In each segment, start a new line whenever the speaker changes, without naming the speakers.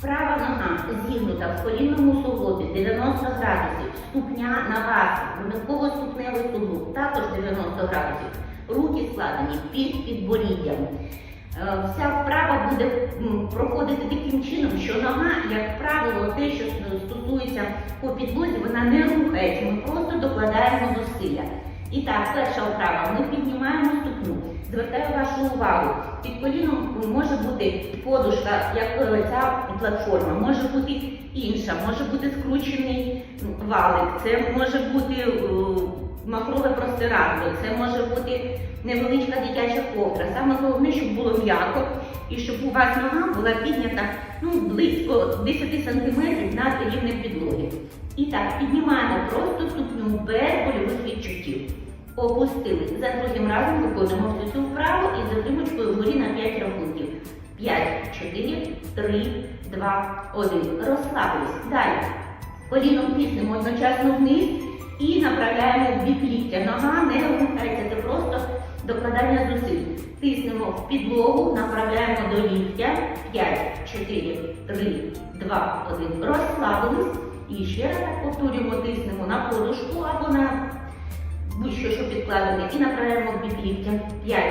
Права нога зігнута в колінному суглобі 90 градусів, ступня на вас, винятково ступневий суглоб, також 90 градусів. Руки складені під підборіддям. Е, Вся вправа буде проходити таким чином, що нога, як правило, те, що стосується по підлозі, вона не рухається. Ми просто докладаємо зусилля. І так, перша вправа. Ми піднімаємо ступню. Звертаю вашу увагу. Під коліном може бути подушка, як е, ця платформа, може бути інша, може бути скручений валик, це може бути е, махрове простирадло, це може бути невеличка дитяча ковдра. Саме головне, щоб було м'яко і щоб у вас нога була піднята ну, близько 10 см над рівнем підлоги. І так, піднімаємо просто ступню без больових відчуттів. Опустили. За другим разом виконуємо всю цю вправу і затримочкою вгорі на 5 рахунків. 5, 4, 3, 2, 1. Розслабились. Далі. Коліном тиснемо одночасно вниз і направляємо в бік ліктя. Нога не рухається, це просто докладання зусиль. Тиснемо в підлогу, направляємо до ліктя. 5, 4, 3, 2, 1. Розслабились. І ще раз повторюємо, тиснемо на подушку або на будь-що, що підкладене, і направляємо в бік ліктя. 5,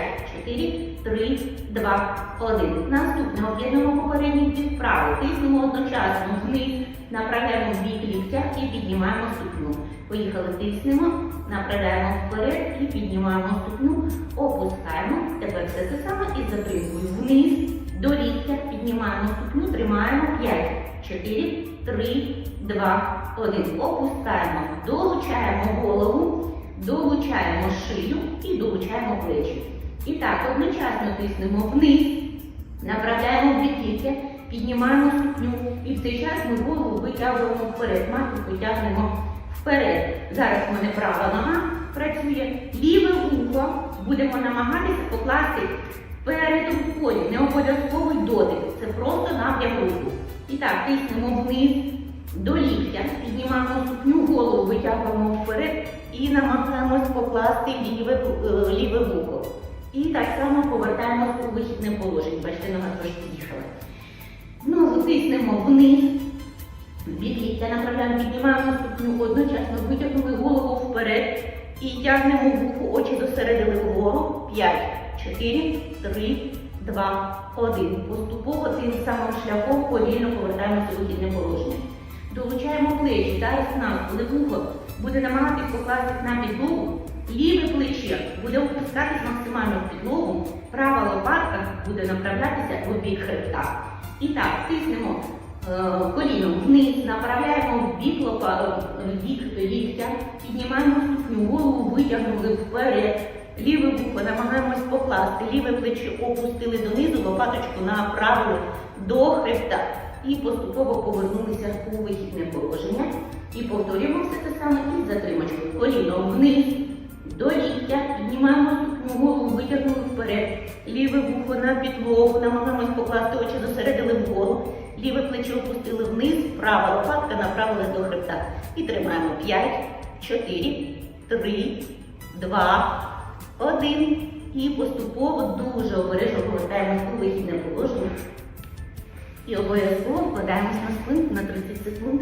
4, 3, 2, 1. Наступне об'єднуємо попередній бік вправо. Тиснемо одночасно вниз, направляємо бік ліктя і піднімаємо ступню. Поїхали, тиснемо, направляємо вперед і піднімаємо ступню, опускаємо. Тепер все це саме і затримкою вниз, до ліктя, піднімаємо ступню, тримаємо 5, 4, 3, 2, 1. Опускаємо, долучаємо голову. Долучаємо шию і долучаємо плечі. І так, одночасно тиснемо вниз, направляємо в ліктя, піднімаємо ступню і в цей час ми голову витягуємо вперед, маківку тягнемо вперед. Зараз в мене права нога працює, ліве вухо будемо намагатися покласти перед рукою, не обов'язковий дотик, це просто напрям руху. І так, тиснемо вниз до ліктя, піднімаємо ступню, голову витягуємо вперед і намагаємось покласти ліве, е, ліве вухо. І так само повертаємось у вихідне положення. Бачите, нога трошки з'їхала. Знову тиснемо вниз, бік ліктя направляємо, піднімаємо ступню, одночасно витягнули голову вперед і тягнемо вухо, очі зосередили вгору. 5, 4, 3, 2, 1. Поступово тим самим шляхом повільно повертаємося у вихідне положення. Долучаємо плечі, дай нас, коли вухо буде намагатись покластись на підлогу, ліве плече буде опускатись максимально в підлогу, права лопатка буде направлятися в бік хребта. І так, тиснемо коліном вниз, направляємо в бік, лопа, е, бік ліктя, піднімаємо ступню, голову витягнули вперед. Ліве вухо намагаємось покласти, ліве плече опустили донизу, лопаточку направили до хребта і поступово повернулися у вихідне положення. І повторюємо все це саме із затримочкою. Коліно вниз, до ліктя, піднімаємо ступню, голову витягнули вперед, ліве вухо на підлогу, намагаємось покласти очі зосередили вгору, ліве плече опустили вниз, права лопатка направилась до хребта. І тримаємо 5, 4, 3, 2, 1. І поступово дуже обережно повертаємось у вихідне положення. І обов'язково вкладаємось на спинку на 30 секунд.